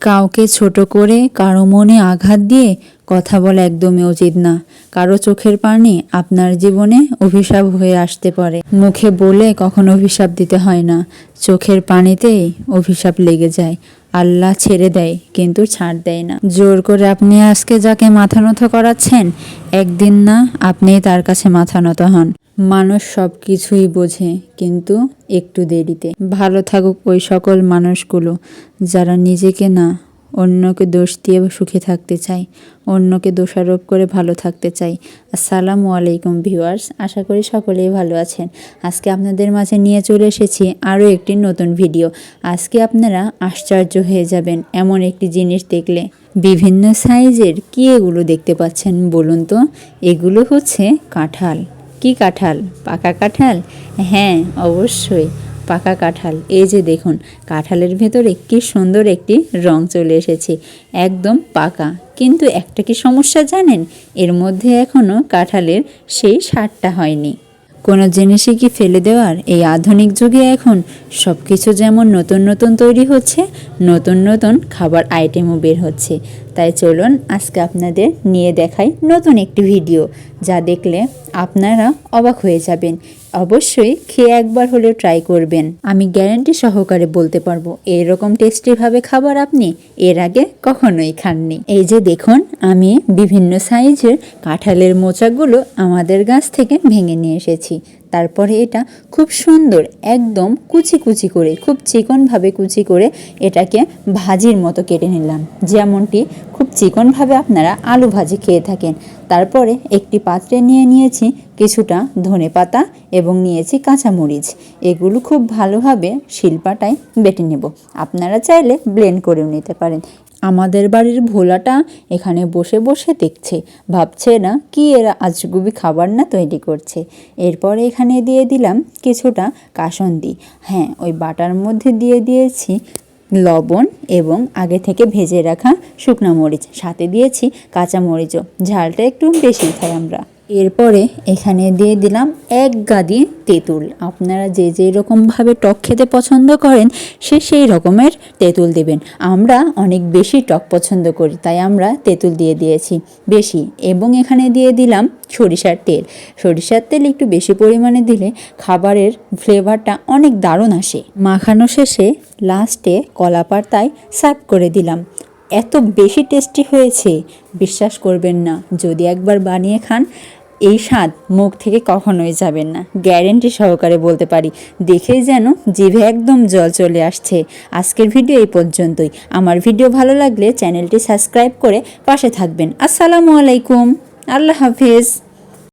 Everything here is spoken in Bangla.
কাউকে ছোট করে কারও মনে আঘাত দিয়ে কথা বলা একদমই উচিত না। কারও চোখের পানি আপনার জীবনে অভিশাপ হয়ে আসতে পারে। মুখে বলে কখনো অভিশাপ দিতে হয় না। চোখের পানিতেই অভিশাপ লেগে যায়। আল্লাহ ছেড়ে দেয়, কিন্তু ছাড় দেয় না। জোর করে আপনি আজকে যাকে মাথা নত করাচ্ছেন, একদিন না আপনি তার কাছে মাথা নত হন। মানুষ সব কিছুই বোঝে, কিন্তু একটু দেরিতে। ভালো থাকুক ওই সকল মানুষগুলো, যারা নিজেকে না, অন্যকে দোষ দিয়ে সুখে থাকতে চায়, অন্যকে দোষারোপ করে ভালো থাকতে চাই আসসালামু আলাইকুম ভিউয়ার্স, আশা করি সকলেই ভালো আছেন। আজকে আপনাদের মাঝে নিয়ে চলে এসেছি আরও একটি নতুন ভিডিও। আজকে আপনারা আশ্চর্য হয়ে যাবেন এমন একটি জিনিস দেখলে। বিভিন্ন সাইজের কি এগুলো দেখতে পাচ্ছেন বলুন তো? এগুলো হচ্ছে কাঁঠাল। কি কাঁঠাল? পাকা কাঁঠাল? হ্যাঁ অবশ্যই, পাকা কাঁঠাল। এই যে দেখুন, কাঁঠালের ভেতরে কি সুন্দর একটি রং চলে এসেছে, একদম পাকা। কিন্তু একটা কি সমস্যা জানেন? এর মধ্যে এখনও কাঁঠালের সেই সারটা হয়নি। কোনো জিনিসই কি ফেলে দেওয়ার? এই আধুনিক যুগে এখন সব কিছু যেমন নতুন নতুন তৈরি হচ্ছে, নতুন নতুন খাবার আইটেমও বের হচ্ছে। তাই চলুন আজকে আপনাদের নিয়ে দেখাই নতুন একটি ভিডিও, যা দেখলে আপনারা অবাক হয়ে যাবেন। অবশ্যই খেয়ে একবার হলেও ট্রাই করবেন। আমি গ্যারান্টি সহকারে বলতে পারব, এরকম টেস্টিভাবে খাবার আপনি এর আগে কখনোই খাননি। এই যে দেখুন, আমি বিভিন্ন সাইজের কাঁঠালের মোচাগুলো আমাদের গাছ থেকে ভেঙে নিয়ে এসেছি। তারপরে এটা খুব সুন্দর, একদম কুচি কুচি করে, খুব চিকনভাবে কুচি করে এটাকে ভাজির মতো কেটে নিলাম। যেমনটি খুব চিকনভাবে আপনারা আলু ভাজি খেয়ে থাকেন। তারপরে একটি পাত্রে নিয়ে নিয়েছি কিছুটা ধনে পাতা এবং নিয়েছি কাঁচামরিচ। এগুলো খুব ভালোভাবে শিলপাটায় বেটে নেব। আপনারা চাইলে ব্লেন্ড করেও নিতে পারেন। আমাদের বাড়ির ভোলাটা এখানে বসে বসে দেখছে। ভাবছে, না, কি এরা আজগুবি খাবার না তৈরি করছে? এরপরে এখানে দিয়ে দিলাম কিছুটা কাসন্দি। হ্যাঁ ওই বাটার মধ্যে দিয়ে দিয়েছি লবণ এবং আগে থেকে ভেজে রাখা শুকনো মরিচ। সাথে দিয়েছি কাঁচা মরিচও ঝালটা একটু বেশি খাই আমরা। এরপরে এখানে দিয়ে দিলাম এক গাদি তেঁতুল। আপনারা যে যে রকমভাবে টক খেতে পছন্দ করেন, সে সেই রকমের তেঁতুল দেবেন। আমরা অনেক বেশি টক পছন্দ করি, তাই আমরা তেঁতুল দিয়ে দিয়েছি বেশি। এবং এখানে দিয়ে দিলাম সরিষার তেল। সরিষার তেল একটু বেশি পরিমাণে দিলে খাবারের ফ্লেভারটা অনেক দারুণ আসে। মাখানো শেষে লাস্টে কলা পাতায় সার্ভ করে দিলাম। এত বেশি টেস্টি হয়েছে, বিশ্বাস করবেন না। যদি একবার বানিয়ে খান এই স্বাদ মুখ থেকে কখনোই যাবেন না। গ্যারেন্টি সহকারে বলতে পারি, দেখেই যেন জিভে একদম জল চলে আসছে। আজকের ভিডিও এই পর্যন্তই। আমার ভিডিও ভালো লাগলে চ্যানেলটি সাবস্ক্রাইব করে পাশে থাকবেন। আসসালামু আলাইকুম। আল্লাহ হাফিজ।